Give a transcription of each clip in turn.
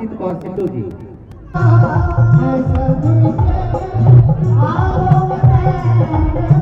ਬਾਅਦ ਚ ਬੁਲਾ ਲੈਂਦੇ ਹਾਂ। ਅਹ ਕਮਲਜੀਤ ਕੌਰ ਸਿੱਧੂ ਜੀ ਇਧਰ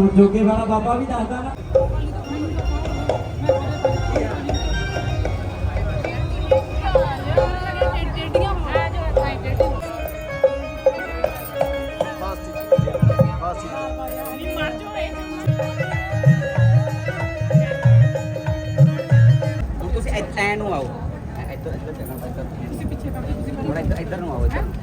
ਜੀ ਜੋਗੇ ਵਾਲਾ ਬਾਬਾ ਵੀ ਦੱਸਦਾ ਨਾ। ਹੁਣ ਤੁਸੀਂ ਇੱਥੇ ਨੂੰ ਆਓ। ਇੱਧਰ ਇੱਧਰ ਚੱਲਣਾ, ਇੱਧਰ। ਤੁਸੀਂ ਪਿੱਛੇ ਕਰ ਤੁਸੀਂ ਇੱਧਰ ਇੱਧਰ ਨੂੰ ਆਓ ਇੱਧਰ।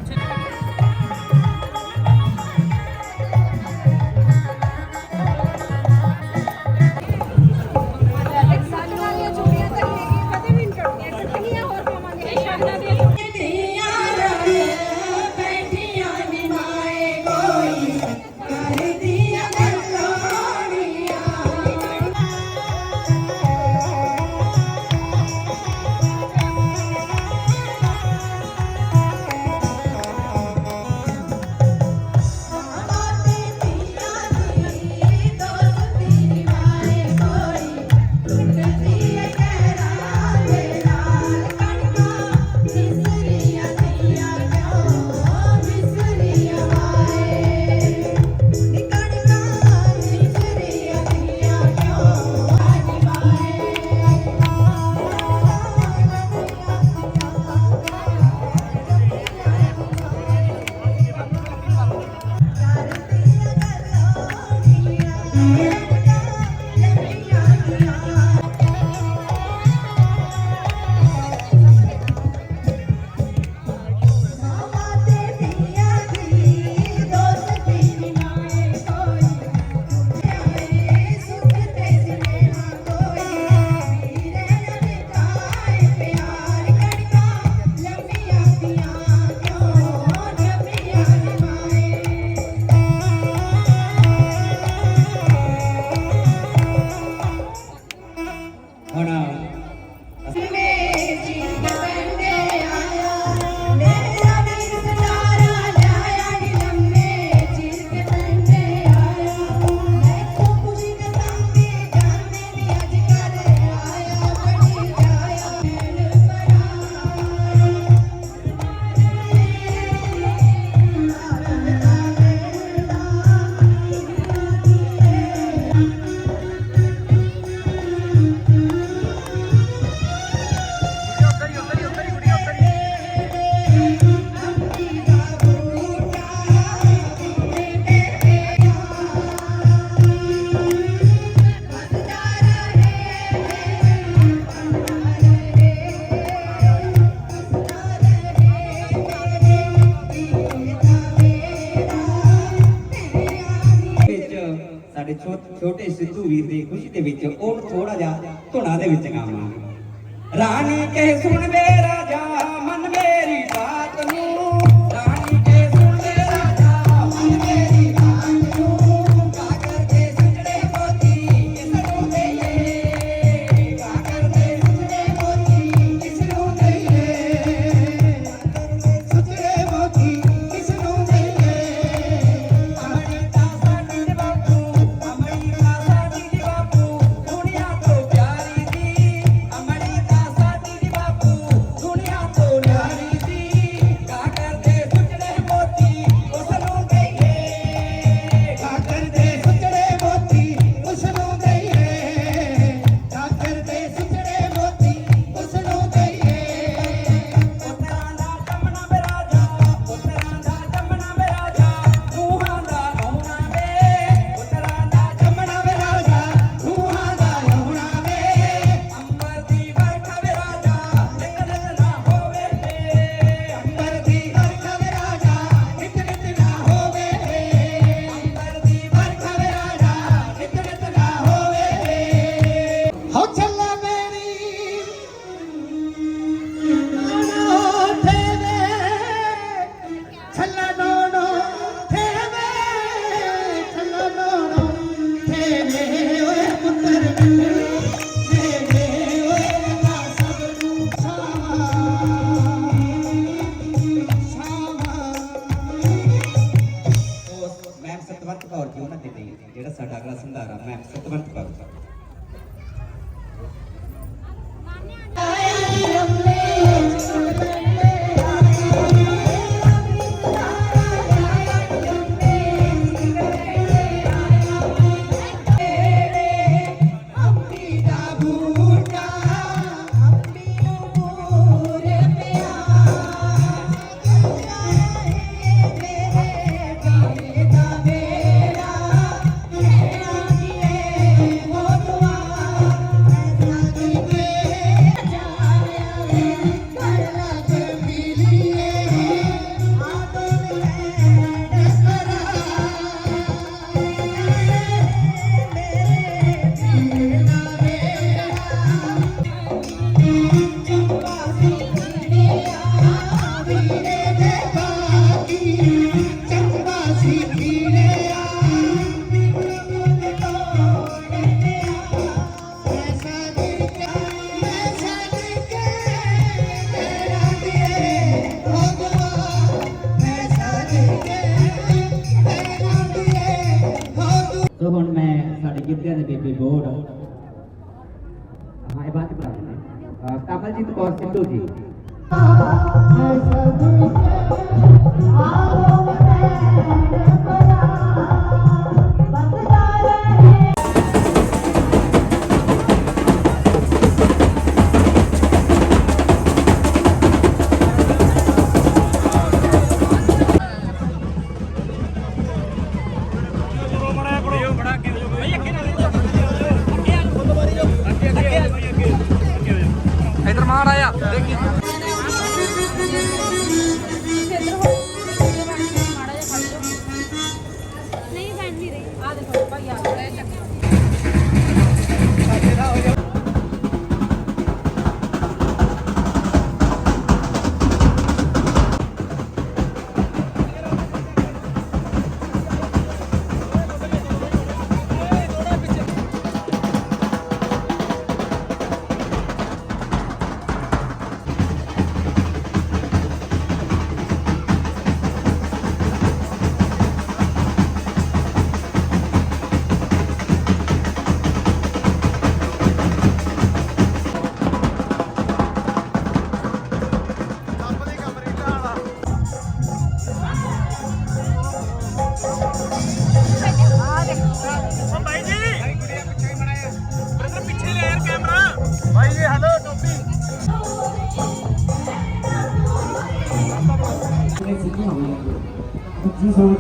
ਛੋਟੇ ਸਿੱਧੂ ਵੀਰ ਦੀ ਖੁਸ਼ੀ ਦੇ ਵਿੱਚ ਉਹਨੂੰ ਥੋੜਾ ਜਿਹਾ ਧੁਨਾ ਦੇ ਵਿੱਚ ਗਾਵਾਂਗੇ। ਰਾਣੀ ਕਹੇ, ਸੁਣ ਵੇ ਰਾਜਾ, ਮਨ ਮੇਰੀ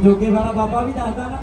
ਜੋਗੇ ਵਾਲਾ ਬਾਬਾ ਵੀ ਦੱਸਦਾ ਨਾ।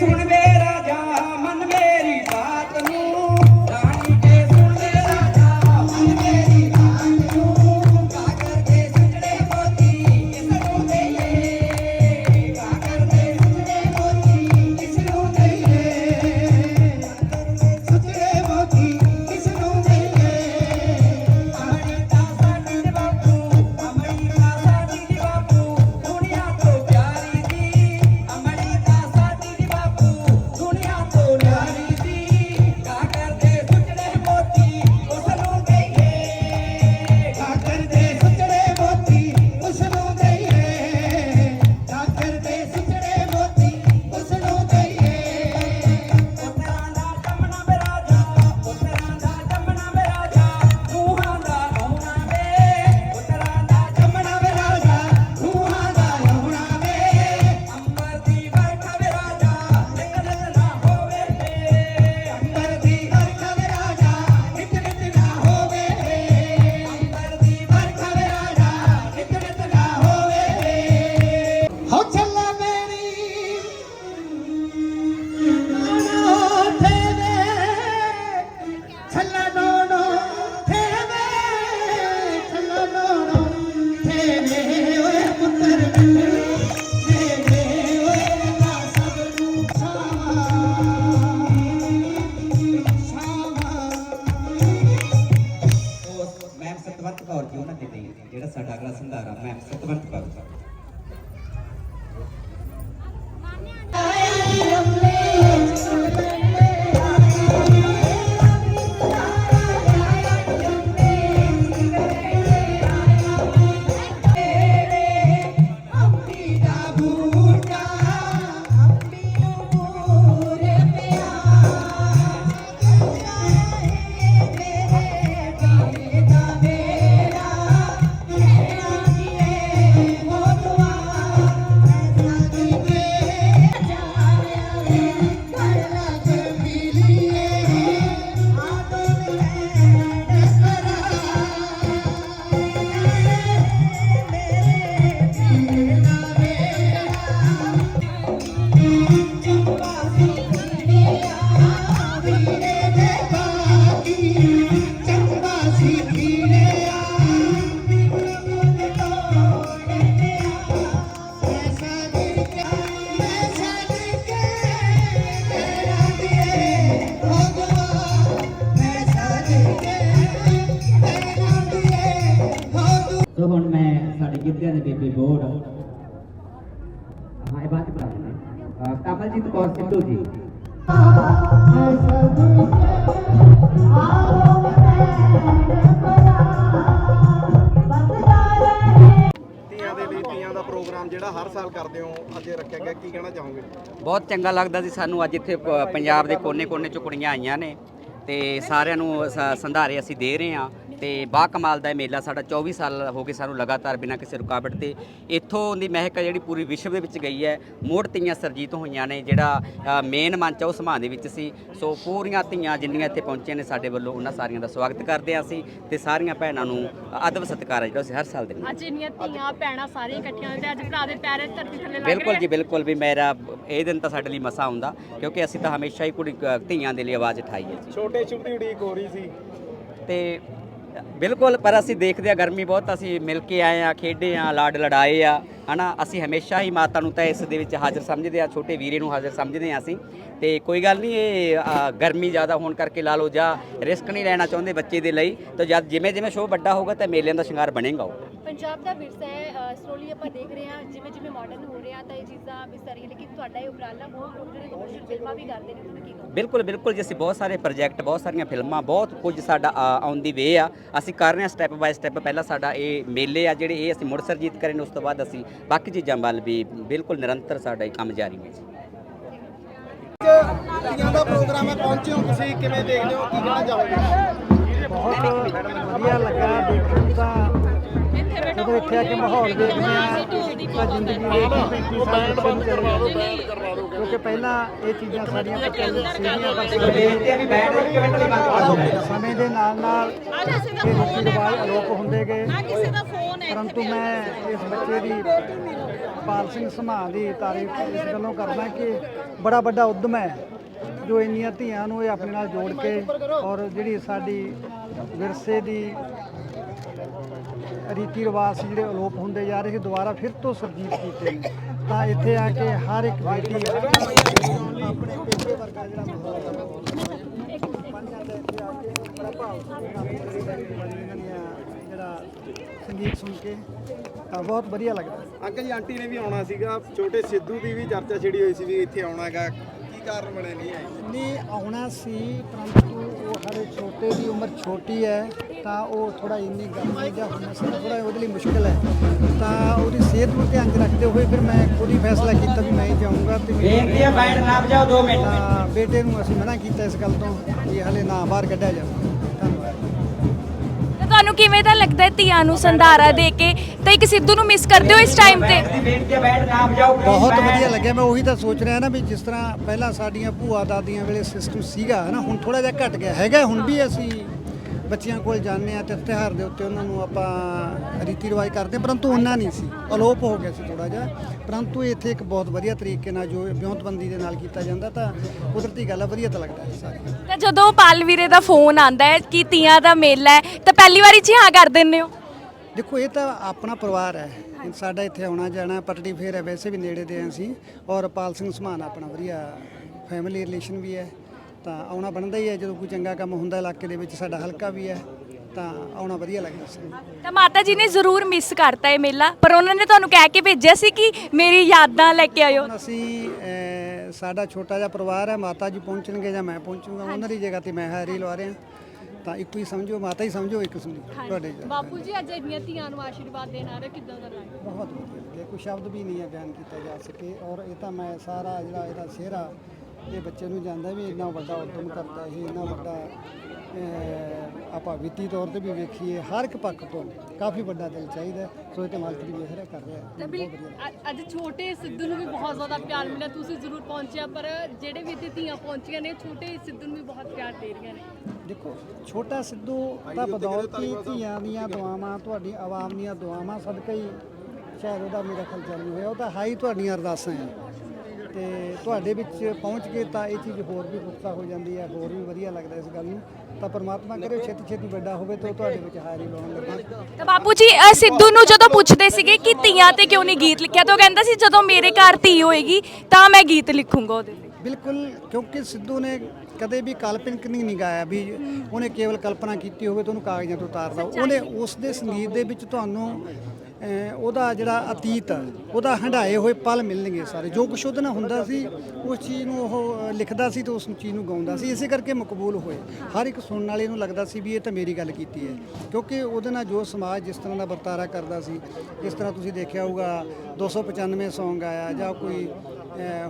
ਸੁਣ ਗਿੱਧਿਆਂ ਦੇ ਬੇਬੇ ਬੋੜ ਹਾਂ ਇਹ ਬਾਤ ਕਰਾ ਦਿੰਦੇ ਕਮਲਜੀਤ ਕੌਰ ਸਿੱਧੂ ਜੀ ਤੀਆਂ ਦੇ ਲਈ ਤੀਆਂ ਦਾ ਪ੍ਰੋਗਰਾਮ ਜਿਹੜਾ ਹਰ ਸਾਲ ਕਰਦੇ ਹੋ ਅੱਜ ਰੱਖਿਆ ਗਿਆ ਕੀ ਕਹਿਣਾ ਚਾਹੋਗੇ? ਬਹੁਤ ਚੰਗਾ ਲੱਗਦਾ ਸੀ ਸਾਨੂੰ ਅੱਜ ਇੱਥੇ ਪ- ਪੰਜਾਬ ਦੇ ਕੋਨੇ-ਕੋਨੇ ਚ ਕੁੜੀਆਂ ਆਈਆਂ ਨੇ ਤੇ ਸਾਰਿਆਂ ਨੂੰ ਸ- ਸੰਧਾਰੇ ਅਸੀਂ ਦੇ ਰਹੇ ਹਾਂ। ਤੇ ਬਾ ਕਮਾਲ ਦਾ ਇਹ ਮੇਲਾ ਸਾਡਾ 24 ਸਾਲ ਹੋ ਗਏ ਸਾਨੂੰ ਲਗਾਤਾਰ ਬਿਨਾਂ ਕਿਸੇ ਰੁਕਾਵਟ ਤੇ। ਇੱਥੋਂ ਦੀ ਮਹਿਕ ਹੈ ਜਿਹੜੀ ਪੂਰੀ ਵਿਸ਼ਵ ਦੇ ਵਿੱਚ ਗਈ ਹੈ। ਮੋੜ ਤੀਆਂ ਸਰਜੀਤ ਹੋਈਆਂ ਨੇ ਜਿਹੜਾ ਮੇਨ ਮੰਚ ਆ ਉਹ ਸਮਾਂ ਦੇ ਵਿੱਚ ਸੀ। ਸੋ ਪੂਰੀਆਂ ਧੀਆਂ ਜਿੰਨੀਆਂ ਇੱਥੇ ਪਹੁੰਚੀਆਂ ਨੇ ਸਾਡੇ ਵੱਲੋਂ ਉਹਨਾਂ ਸਾਰੀਆਂ ਦਾ ਸਵਾਗਤ ਕਰਦੇ ਹਾਂ ਅਸੀਂ ਤੇ ਸਾਰੀਆਂ ਭੈਣਾਂ ਨੂੰ ਅਦਬ ਸਤਿਕਾਰ ਹੈ ਜਿਹੜਾ ਅਸੀਂ ਹਰ ਸਾਲ ਦਿੰਦੇ ਹਾਂ। ਅੱਜ ਇੰਨੀਆਂ ਧੀਆਂ ਭੈਣਾਂ ਸਾਰੀਆਂ ਇਕੱਠੀਆਂ ਹੋਈਆਂ ਤੇ ਅੱਜ ਭਰਾ ਦੇ ਪੈਰੇ ਧਰਤੀ ਥੱਲੇ ਲੱਗ ਬਿਲਕੁਲ ਜੀ ਬਿਲਕੁਲ ਵੀ ਮੇਰਾ ਇਹ ਦਿਨ ਤਾਂ ਸਾਡੇ ਲਈ ਮਸਾ ਆਉਂਦਾ ਕਿਉਂਕਿ ਅਸੀਂ ਤਾਂ ਹਮੇਸ਼ਾ ਹੀ ਕੁੜੀ ਧੀਆਂ ਦੇ ਲਈ ਆਵਾਜ਼ ਉਠਾਈ ਹੈ ਜੀ। ਛੋਟੇ ਦੀ ਉਡੀਕ ਹੋ ਰਹੀ ਸੀ। ਤੇ ਬਿਲਕੁਲ, ਪਰ ਅਸੀਂ ਦੇਖਦੇ ਆ ਗਰਮੀ ਬਹੁਤ, ਅਸੀਂ ਮਿਲ ਕੇ ਆਏ ਆ ਖੇਡੇ ਆ ਲਾਡ ਲੜਾਏ ਆ। ਹਨਾ ਅਸੀਂ ਹਮੇਸ਼ਾ ਹੀ ਮਾਤਾ ਨੂੰ ਤਾਂ ਇਸ ਦੇ ਵਿੱਚ ਹਾਜ਼ਰ ਸਮਝਦੇ ਆ ਛੋਟੇ ਵੀਰੇ ਨੂੰ ਹਾਜ਼ਰ ਸਮਝਦੇ ਆ ਅਸੀਂ। ਤੇ ਕੋਈ ਗੱਲ ਨਹੀਂ ਇਹ ਅ, ਗਰਮੀ ਜ਼ਿਆਦਾ ਹੋਣ ਕਰਕੇ ਲਾ ਲਓ ਜਾਂ ਰਿਸਕ ਨਹੀਂ ਲੈਣਾ ਚਾਹੁੰਦੇ ਬੱਚੇ ਦੇ ਲਈ ਤਾਂ ਜਦ ਜਿਵੇਂ ਜਿਵੇਂ ਸ਼ੋਅ ਵੱਡਾ ਹੋਊਗਾ ਤਾਂ ਮੇਲਿਆਂ ਦਾ ਸ਼ਿੰਗਾਰ ਬਣੇਗਾ ਉਹ। ਪੰਜਾਬ ਦਾ ਵਿਰਸਾ ਹੈ ਸਲੋਲੀ ਆਪਾਂ ਦੇਖ ਰਹੇ ਹਾਂ ਜਿਵੇਂ ਜਿਵੇਂ ਮਾਡਰਨ ਹੋ ਰਿਹਾ ਤਾਂ ਇਹ ਚੀਜ਼ਾਂ ਵਿਸਰ ਰਹੀਆਂ ਲੇਕਿਨ ਤੁਹਾਡਾ ਇਹ ਉਪਰਾਲਾ ਬਹੁਤ ਲੋਕ ਜਿਹੜੇ ਕਮਰਸ਼ੀਅਲ ਫਿਲਮਾਂ ਵੀ ਕਰਦੇ ਨੇ ਤੁਸੀਂ ਕੀ ਕਹੋ ਬਿਲਕੁਲ ਬਿਲਕੁਲ ਜੀ ਅਸੀਂ ਬਹੁਤ ਸਾਰੇ ਪ੍ਰੋਜੈਕਟ ਬਹੁਤ ਸਾਰੀਆਂ ਫਿਲਮਾਂ ਬਹੁਤ ਕੁਝ ਸਾਡਾ ਆਨ ਦੀ ਵੇ ਆ। ਅਸੀਂ ਕਰ ਰਹੇ ਹਾਂ ਸਟੈਪ ਬਾਏ ਸਟੈਪ ਪਹਿਲਾਂ ਸਾਡਾ ਇਹ ਮੇਲੇ ਆ ਜਿਹੜੇ ਇਹ ਅਸੀਂ ਮੁੜ ਸਰਜੀਤ ਕਰੇ ਨੇ ਉਸ ਤੋਂ ਬਾਅਦ ਅਸੀਂ ਬਾਕੀ ਚੀਜ਼ਾਂ ਵੱਲ ਵੀ ਬਿਲਕੁਲ ਨਿਰੰਤਰ ਸਾਡਾ ਇਹ ਕੰਮ ਜਾਰੀ ਹੈ ਜੀ। ਤੀਆਂ ਦਾ ਪ੍ਰੋਗਰਾਮ ਹੈ ਪਹੁੰਚੇ ਹੋ ਤੁਸੀਂ ਕਿਵੇਂ ਦੇਖਦੇ ਹੋ ਕੀ ਕਹਿਣਾ ਚਾਹੋਗੇ? ਬਹੁਤ ਵਧੀਆ ਲੱਗਾ ਦੇਖਣ ਦਾ। ਜਦੋਂ ਇੱਥੇ ਆ ਕੇ ਮਾਹੌਲ ਦੇਖਦੇ ਆ ਤਾਂ ਜ਼ਿੰਦਗੀ ਦੇ ਕੀ ਬੈਂਡ ਬੰਦ ਕਰਵਾ ਦਿਓ ਬੈਂਡ ਕਰਵਾ ਦਿਓ। ਕਿਉਂਕਿ ਪਹਿਲਾਂ ਇਹ ਚੀਜ਼ਾਂ ਸਾਡੀਆਂ ਸੀਗੀਆਂ ਬੇਨਤੀ ਵੀ ਇੱਕ ਮਿੰਟ ਲਈ ਬੰਦ ਸਮੇਂ ਦੇ ਨਾਲ ਨਾਲ ਇਹ ਰੀਤੀ ਰਿਵਾਜ ਅਲੋਪ ਹੁੰਦੇ ਗਏ। ਕਿਸੇ ਦਾ ਪਰੰਤੂ ਮੈਂ ਇਸ ਬੱਚੇ ਦੀ ਪਾਲ ਸਿੰਘ ਸਮਾਂ ਦੀ ਤਾਰੀਫ ਇਸ ਗੱਲੋਂ ਕਰਦਾ ਕਿ ਬੜਾ ਵੱਡਾ ਉਦਮ ਹੈ ਜੋ ਇੰਨੀਆਂ ਧੀਆਂ ਨੂੰ ਇਹ ਆਪਣੇ ਨਾਲ ਜੋੜ ਕੇ ਔਰ ਜਿਹੜੀ ਸਾਡੀ ਵਿਰਸੇ ਦੀ ਰੀਤੀ ਰਿਵਾਜ ਜਿਹੜੇ ਅਲੋਪ ਹੁੰਦੇ ਜਾ ਰਹੇ ਸੀ ਦੁਬਾਰਾ ਫਿਰ ਤੋਂ ਸਰਜੀਤ ਕੀਤੇ ਨੇ। ਤਾਂ ਇੱਥੇ ਆ ਕੇ ਹਰ ਇੱਕ ਬੇਟੀ ਆਪਣੇ ਵਰਗਾ ਜਿਹੜਾ ਮਾਹੌਲ ਹੈ ਬੜਾ ਭਾਵ ਸੰਗੀਤ ਸੁਣ ਕੇ ਤਾਂ ਬਹੁਤ ਵਧੀਆ ਲੱਗਦਾ। ਅੰਕਲ ਜੀ ਆਂਟੀ ਨੇ ਵੀ ਆਉਣਾ ਸੀਗਾ। ਛੋਟੇ ਸਿੱਧੂ ਦੀ ਵੀ ਚਰਚਾ ਛਿੜੀ ਹੋਈ ਸੀ ਵੀ ਇੱਥੇ ਆਉਣਾ ਹੈਗਾ। ਕੀ ਕਾਰਨ ਬਣਿਆ ਨਹੀਂ ਆਏ? ਨਹੀਂ ਆਉਣਾ ਸੀ ਪਰੰਤੂ ਉਹ ਹਾਲੇ ਛੋਟੇ ਦੀ ਉਮਰ ਛੋਟੀ ਹੈ ਤਾਂ ਉਹ ਥੋੜਾ ਇੰਨੀ ਗਰਮੀ ਜਾਂ ਹੁਣ ਥੋੜਾ ਉਹਦੇ ਲਈ ਮੁਸ਼ਕਲ ਹੈ। ਤਾਂ ਉਹਦੀ ਸਿਹਤ ਨੂੰ ਧਿਆਨ 'ਚ ਰੱਖਦੇ ਹੋਏ ਫਿਰ ਮੈਂ ਖੁਦ ਹੀ ਫੈਸਲਾ ਕੀਤਾ ਵੀ ਮੈਂ ਹੀ ਜਾਊਂਗਾ ਤੇ ਬੇਨਤੀ ਹੈ ਬੈਠ ਨਾ ਵਜਾਓ 2 ਮਿੰਟ। ਬੇਟੇ ਨੂੰ ਅਸੀਂ ਮਨਾ ਕੀਤਾ ਇਸ ਗੱਲ ਤੋਂ ਕਿ ਹਲੇ ਨਾ ਬਾਹਰ ਕੱਢਿਆ ਜਾਵੇ। ਤੁਹਾਨੂੰ ਕਿਵੇਂ ਦਾ ਲੱਗਦਾ ਹੈ ਧੀਆਂ ਨੂੰ ਸੰਧਾਰਾ ਦੇ ਕੇ? ਤਾਂ ਇੱਕ ਸਿੱਧੂ ਨੂੰ ਮਿਸ ਕਰਦੇ ਹੋ ਇਸ ਟਾਈਮ ਤੇ? ਬਹੁਤ ਵਧੀਆ ਲੱਗਿਆ। ਮੈਂ ਉਹੀ ਤਾਂ ਸੋਚ ਰਿਹਾ ਨਾ ਵੀ ਜਿਸ ਤਰ੍ਹਾਂ ਪਹਿਲਾਂ ਸਾਡੀਆਂ ਭੂਆ ਦਾਦੀਆਂ ਵੇਲੇ ਸਿਸਟਮ ਸੀਗਾ ਨਾ? ਹੁਣ ਥੋੜਾ ਜਿਹਾ ਘਟ ਗਿਆ। ਹੈਗਾ, ਹੁਣ ਵੀ ਅਸੀਂ ਬੱਚਿਆਂ ਕੋਲ ਜਾਂਦੇ ਆ ਤੇ ਤਿਉਹਾਰ ਦੇ ਉੱਤੇ ਉਹਨਾਂ ਨੂੰ ਆਪਾਂ ਰੀਤੀ ਰਿਵਾਜ ਕਰਦੇ ਪਰੰਤੂ ਉਹਨਾਂ ਨਹੀਂ ਸੀ। ਅਲੋਪ ਹੋ ਗਿਆ ਸੀ ਥੋੜਾ ਜਿਹਾ। ਪਰੰਤੂ ਇੱਥੇ ਇੱਕ ਬਹੁਤ ਵਧੀਆ ਤਰੀਕੇ ਨਾਲ ਜੋ ਵਿਉਂਤਬੰਦੀ ਦੇ ਨਾਲ ਕੀਤਾ ਜਾਂਦਾ ਤਾਂ ਕੁਦਰਤੀ ਗੱਲ ਆ ਵਧੀਆ ਤਾਂ ਲੱਗਦਾ ਹੈ ਸਾਰੀ ਤਾਂ ਜਦੋਂ ਪਾਲ ਵੀਰੇ ਦਾ ਫੋਨ ਆਂਦਾ ਹੈ ਕਿ ਧੀਆਂ ਦਾ ਮੇਲਾ ਹੈ ਤਾਂ ਪਹਿਲੀ ਵਾਰੀ ਚ ਹੀ ਕਰ ਦਿੰਦੇ ਹੋ? ਦੇਖੋ ਇਹ ਤਾਂ ਆਪਣਾ ਪਰਿਵਾਰ ਹੈ। ਸਾਡਾ ਇੱਥੇ ਆਉਣਾ ਜਾਣਾ ਪਟੜੀ ਫੇਰ ਹੈ ਵੈਸੇ ਵੀ ਨੇੜੇ ਦੇ ਹਾਂ ਅਸੀਂ। ਔਰ ਪਾਲ ਸਿੰਘ ਸਮਾਨ ਆਪਣਾ ਵਧੀਆ ਫੈਮਿਲੀ ਰਿਲੇਸ਼ਨ ਵੀ ਹੈ। ਤਾਂ ਆਉਣਾ ਬਣਦਾ ਹੀ ਹੈ। ਜਦੋਂ ਕੋਈ ਚੰਗਾ ਕੰਮ ਹੁੰਦਾ ਇਲਾਕੇ ਦੇ ਵਿੱਚ ਸਾਡਾ ਹਲਕਾ ਵੀ ਹੈ ਤਾਂ ਆਉਣਾ ਵਧੀਆ ਲੱਗਦਾ ਸੀ ਤਾਂ ਮਾਤਾ ਜੀ ਨੇ ਜ਼ਰੂਰ ਮਿਸ ਕਰਤਾ ਇਹ ਮੇਲਾ ਪਰ ਉਹਨਾਂ ਨੇ ਤੁਹਾਨੂੰ ਕਹਿ ਕੇ ਭੇਜਿਆ ਸੀ ਕਿ ਮੇਰੀ ਯਾਦਾਂ ਲੈ ਕੇ ਆਇਓ। ਹੁਣ ਅਸੀਂ ਅਹ, ਸਾਡਾ ਛੋਟਾ ਜਿਹਾ ਪਰਿਵਾਰ ਹੈ ਮਾਤਾ ਜੀ ਪਹੁੰਚਣਗੇ ਜਾਂ ਮੈਂ ਪਹੁੰਚੂਗਾ ਉਹਨਾਂ ਦੀ ਜਗ੍ਹਾ ਤੇ ਮੈਂ ਹਾਜ਼ਰੀ ਲਵਾ ਰਿਹਾ। ਤਾਂ ਇੱਕੋ ਹੀ ਸਮਝੋ ਮਾਤਾ ਹੀ ਸਮਝੋ ਇੱਕ ਦੀ ਤੁਹਾਡੇ ਚ। ਬਾਪੂ ਜੀ ਅੱਜ ਇੰਨੀਆਂ ਧੀਆਂ ਨੂੰ ਆਸ਼ੀਰਵਾਦ ਦੇਣ ਆ ਰਹੇ ਕਿੱਦਾਂ ਦਾ ਲੱਗ ਬਹੁਤ ਵਧੀਆ। ਕੋਈ ਸ਼ਬਦ ਵੀ ਨਹੀਂ ਹੈ ਬਿਆਨ ਕੀਤਾ ਜਾ ਸਕੇ ਔਰ ਇਹ ਤਾਂ ਮੈਂ ਸਾਰਾ ਜਿਹੜਾ ਇਹਦਾ ਸਿਹਰਾ ਇਹ ਬੱਚੇ ਨੂੰ ਜਾਂਦਾ ਵੀ ਇੰਨਾ ਵੱਡਾ ਉਦਮ ਕਰਦਾ ਇਹ ਇੰਨਾ ਵੱਡਾ ਆਪਾਂ ਵਿੱਤੀ ਤੌਰ ਤੇ ਵੀ ਵੇਖੀਏ ਹਰ ਇੱਕ ਪੱਖ ਤੋਂ ਕਾਫੀ ਵੱਡਾ ਦਿਲ ਚਾਹੀਦਾ ਸੋ ਇਹ ਤੇ ਮਾਲਕ ਦੀ ਮਿਹਰ ਹੈ ਕਰ ਰਿਹਾ ਅੱਜ ਛੋਟੇ ਸਿੱਧੂ ਨੂੰ ਵੀ ਬਹੁਤ ਜ਼ਿਆਦਾ ਪਿਆਰ ਮਿਲਿਆ ਤੁਸੀਂ ਜ਼ਰੂਰ ਪਹੁੰਚਿਆ ਪਰ ਜਿਹੜੇ ਵੀ ਇੱਥੇ ਧੀਆਂ ਪਹੁੰਚੀਆਂ ਨੇ ਛੋਟੇ ਸਿੱਧੂ ਨੂੰ ਵੀ ਬਹੁਤ ਪਿਆਰ ਦੇ ਰਹੀਆਂ ਨੇ। ਦੇਖੋ ਛੋਟਾ ਸਿੱਧੂ ਤਾਂ ਬਦੌਲਤ ਹੀ ਧੀਆਂ ਦੀਆਂ ਦੁਆਵਾਂ ਤੁਹਾਡੀ ਆਵਾਮ ਦੀਆਂ ਦੁਆਵਾਂ ਸਦਕਾ ਹੀ ਸ਼ਾਇਦ ਉਹਦਾ ਮੇਰਾ ਖਿਆਲ ਜਨਮ ਹੋਇਆ ਉਹ ਤਾਂ ਹਾਈ ਤੁਹਾਡੀਆਂ ਅਰਦਾਸਾਂ ਹੈ। ਤੇ ਤੁਹਾਡੇ ਵਿੱਚ ਪਹੁੰਚ ਕੇ ਤਾਂ ਇਹ ਚੀਜ਼ ਹੋਰ ਵੀ ਪੁਖਤਾ ਹੋ ਜਾਂਦੀ ਹੈ ਹੋਰ ਵੀ ਵਧੀਆ ਲੱਗਦਾ ਇਸ ਗੱਲ ਨੂੰ। ਤਾਂ ਪਰਮਾਤਮਾ ਕਰੇ ਛੇਤੀ ਛੇਤੀ ਵੱਡਾ ਹੋਵੇ ਤੇ ਉਹ ਤੁਹਾਡੇ ਵਿੱਚ ਹਾਜ਼ਰੀ ਲਾਉਣ ਲੱਗੇ। ਤਾਂ ਬਾਪੂ ਜੀ ਅ, ਸਿੱਧੂ ਨੂੰ ਜਦੋਂ ਪੁੱਛਦੇ ਸੀਗੇ ਕਿ ਧੀਆਂ ਤੇ ਕਿਉਂ ਨਹੀਂ ਗੀਤ ਲਿਖਿਆ ਤਾਂ ਉਹ ਕਹਿੰਦਾ ਸੀ ਜਦੋਂ ਮੇਰੇ ਘਰ ਧੀ ਹੋਏਗੀ ਤਾਂ ਮੈਂ ਗੀਤ ਲਿਖੂੰਗਾ ਉਹਦੇ ਤੇ ਬਿਲਕੁਲ ਕਿਉਂਕਿ ਸਿੱਧੂ ਨੇ ਕਦੇ ਵੀ ਕਾਲਪਨਿਕ ਨਹੀਂ ਨਹੀਂ ਗਾਇਆ ਵੀ ਉਹਨੇ ਕੇਵਲ ਕਲਪਨਾ ਕੀਤੀ ਹੋਵੇ ਤਾਂ ਉਹਨੂੰ ਕਾਗਜ਼ਾਂ ਤੋਂ ਉਤਾਰਦਾ। ਉਹਨੇ ਉਸ ਦੇ ਸੰਗੀਤ ਦੇ ਵਿੱਚ ਤੁਹਾਨੂੰ ਉਹਦਾ ਜਿਹੜਾ ਅਤੀਤ ਉਹਦਾ ਹੰਡਾਏ ਹੋਏ ਪਲ ਮਿਲਣਗੇ ਸਾਰੇ। ਜੋ ਕੁਛ ਉਹਦੇ ਨਾਲ ਹੁੰਦਾ ਸੀ, ਉਸ ਚੀਜ਼ ਨੂੰ ਉਹ ਲਿਖਦਾ ਸੀ ਤੇ ਉਸ ਚੀਜ਼ ਨੂੰ ਗਾਉਂਦਾ ਸੀ। ਇਸੇ ਕਰਕੇ ਮਕਬੂਲ ਹੋਏ। ਹਰ ਇੱਕ ਸੁਣਨ ਵਾਲੇ ਨੂੰ ਲੱਗਦਾ ਸੀ ਵੀ ਇਹ ਤਾਂ ਮੇਰੀ ਗੱਲ ਕੀਤੀ ਹੈ। ਕਿਉਂਕਿ ਉਹਦੇ ਨਾਲ ਜੋ ਸਮਾਜ ਜਿਸ ਤਰ੍ਹਾਂ ਦਾ ਵਰਤਾਰਾ ਕਰਦਾ ਸੀ, ਜਿਸ ਤਰ੍ਹਾਂ ਤੁਸੀਂ ਦੇਖਿਆ ਹੋਊਗਾ 295 Song ਆਇਆ ਜਾਂ ਕੋਈ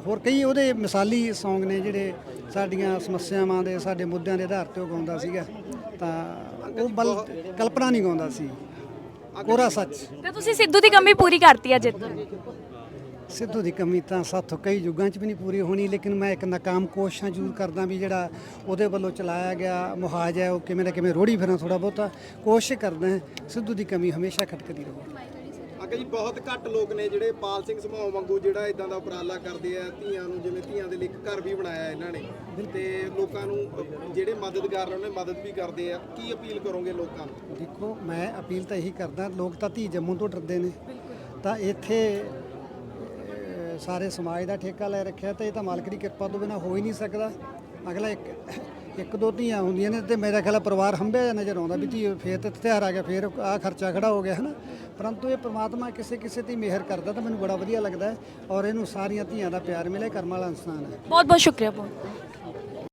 ਹੋਰ ਕਈ ਉਹਦੇ ਮਿਸਾਲੀ Song ਨੇ ਜਿਹੜੇ ਸਾਡੀਆਂ ਸਮੱਸਿਆਵਾਂ ਦੇ, ਸਾਡੇ ਮੁੱਦਿਆਂ ਦੇ ਆਧਾਰ ਤੇ ਉਹ ਗਾਉਂਦਾ ਸੀਗਾ। ਤਾਂ ਉਹ ਬਲ ਕਲਪਨਾ ਨਹੀਂ ਗਾਉਂਦਾ ਸੀ। ਕੋਰਾ ਸੱਚ। ਤਾਂ ਤੁਸੀਂ ਸਿੱਧੂ ਦੀ ਕਮੀ ਪੂਰੀ ਕਰਤੀ ਅੱਜ ਇੱਥੇ ਸਿੱਧੂ ਦੀ ਕਮੀ ਤਾਂ ਸਾਥੋਂ ਕਈ ਯੁੱਗਾਂ 'ਚ ਵੀ ਨਹੀਂ ਪੂਰੀ ਹੋਣੀ ਲੇਕਿਨ ਮੈਂ ਇੱਕ ਨਾਕਾਮ ਕੋਸ਼ਿਸ਼ਾਂ ਜ਼ਰੂਰ ਕਰਦਾ ਵੀ ਜਿਹੜਾ ਉਹਦੇ ਵੱਲੋਂ ਚਲਾਇਆ ਗਿਆ ਮੁਹਾਜ ਹੈ ਉਹ ਕਿਵੇਂ ਨਾ ਕਿਵੇਂ ਰੋੜੀ ਫਿਰਾਂ ਥੋੜਾ ਬਹੁਤਾ ਕੋਸ਼ਿਸ਼ ਕਰਦਾ ਸਿੱਧੂ ਦੀ ਕਮੀ ਹਮੇਸ਼ਾ ਖਟਕਦੀ ਰਹੇ। ਅੱਗੇ ਜੀ ਬਹੁਤ ਘੱਟ ਲੋਕ ਨੇ ਜਿਹੜੇ ਪਾਲ ਸਿੰਘ ਸਮੂਹ ਵਾਂਗੂ ਜਿਹੜਾ ਇਦਾਂ ਦਾ ਉਪਰਾਲਾ ਕਰਦੇ ਆ ਧੀਆਂ ਨੂੰ ਜਿਵੇਂ ਧੀਆਂ ਦੇ ਲਈ ਇੱਕ ਘਰ ਵੀ ਬਣਾਇਆ ਇਹਨਾਂ ਨੇ। ਤੇ ਲੋਕਾਂ ਨੂੰ ਜਿਹੜੇ ਮਦਦਗਾਰ ਨੇ ਉਹਨਾਂ ਮਦਦ ਵੀ ਕਰਦੇ ਆ। ਕੀ ਅਪੀਲ ਕਰੋਗੇ ਲੋਕਾਂ ਨੂੰ? ਦੇਖੋ ਮੈਂ ਅਪੀਲ ਤਾਂ ਇਹੀ ਕਰਦਾ ਲੋਕ ਤਾਂ ਧੀ ਜੰਮੂ ਤੋਂ ਡਰਦੇ ਨੇ। ਤਾਂ ਇੱਥੇ ਸਾਰੇ ਸਮਾਜ ਦਾ ਠੇਕਾ ਲੈ ਰੱਖਿਆ ਤਾਂ ਇਹ ਤਾਂ ਮਾਲਕ ਦੀ ਕਿਰਪਾ ਤੋਂ ਬਿਨਾ ਹੋ ਹੀ ਨਹੀਂ ਸਕਦਾ। ਅਗਲਾ ਇੱਕ ਇੱਕ ਦੋ ਧੀਆਂ ਹੁੰਦੀਆਂ ਨੇ ਤੇ ਮੇਰਾ ਖਿਆਲ ਆ ਪਰਿਵਾਰ ਹੰਭਿਆ ਜਿਹਾ ਨਜ਼ਰ ਆਉਂਦਾ ਵੀ ਧੀ ਫੇਰ ਤੇ ਹਥਿਆਰ ਆ ਗਿਆ, ਫੇਰ ਆ ਖਰਚਾ ਖੜਾ ਹੋ ਗਿਆ, ਹਨਾ? ਪਰੰਤੂ ਇਹ ਪ੍ਰਮਾਤਮਾ ਕਿਸੇ ਕਿਸੇ ਤੇ ਮਿਹਰ ਕਰਦਾ ਤਾਂ ਮੈਨੂੰ ਬੜਾ ਵਧੀਆ ਲੱਗਦਾ ਹੈ ਔਰ ਇਹਨੂੰ ਸਾਰੀਆਂ ਧੀਆਂ ਦਾ ਪਿਆਰ ਮਿਲੇ ਕਰਮ ਵਾਲਾ ਇਨਸਾਨ ਹੈ। ਬਹੁਤ ਬਹੁਤ ਸ਼ੁਕਰੀਆ, ਬਹੁਤ।